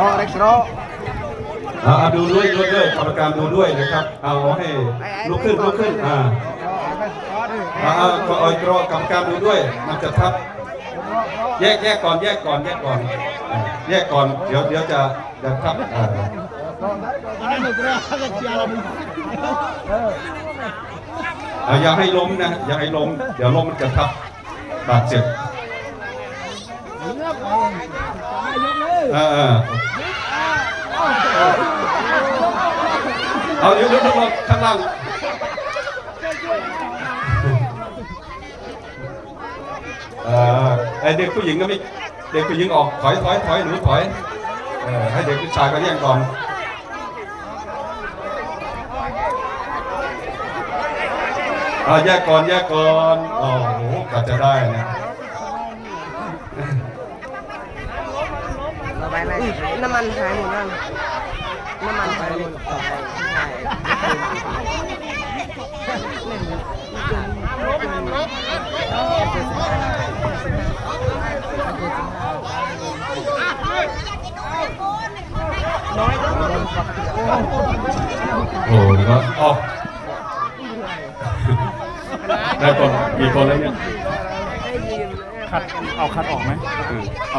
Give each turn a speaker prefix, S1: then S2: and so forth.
S1: รอเล็กรอ
S2: เอาเอาดูด้วยดูด้วยกรรมการดูด้วยนะครับ เอาให้ลุกขึ้นลุกขึ้นอ่าเอาเอาเอาเอารอกรรมการดูด้วยมันจะทับแยกแยกก่อนแยกก่อนแยกก่อนแยกก่อนเดี๋ยวเดี๋ยวจะจะทับอ่าอ่าอย่าให้ล้มนะอย่าให้ล้มเดี๋ยวล้มมันจะทับบาดเจ็บ อ่าอ่าเอาเดี๋ยวเดี๋ยวลงข้างล่างเอ่อไอเด็กผู้หญิงก็ไม่เด็กผู้หญิงออกถอยถอยถอยหนูถอยเออให้เด็กผู้ชายก็แย่งก่อนเอาแยกก่อนแยกก่อนโอ้โหกว่าจะได้นะ
S3: ต่ อไปอะไรน้ำมันหายหมดแล้วน้ำมันหายหมดน้อยก็
S2: โอ้โหก็อ๋อได้คนกี่คนแล้วเนี่ย
S3: ได้ยืม
S1: คัดเอาคัดออกไหมเอา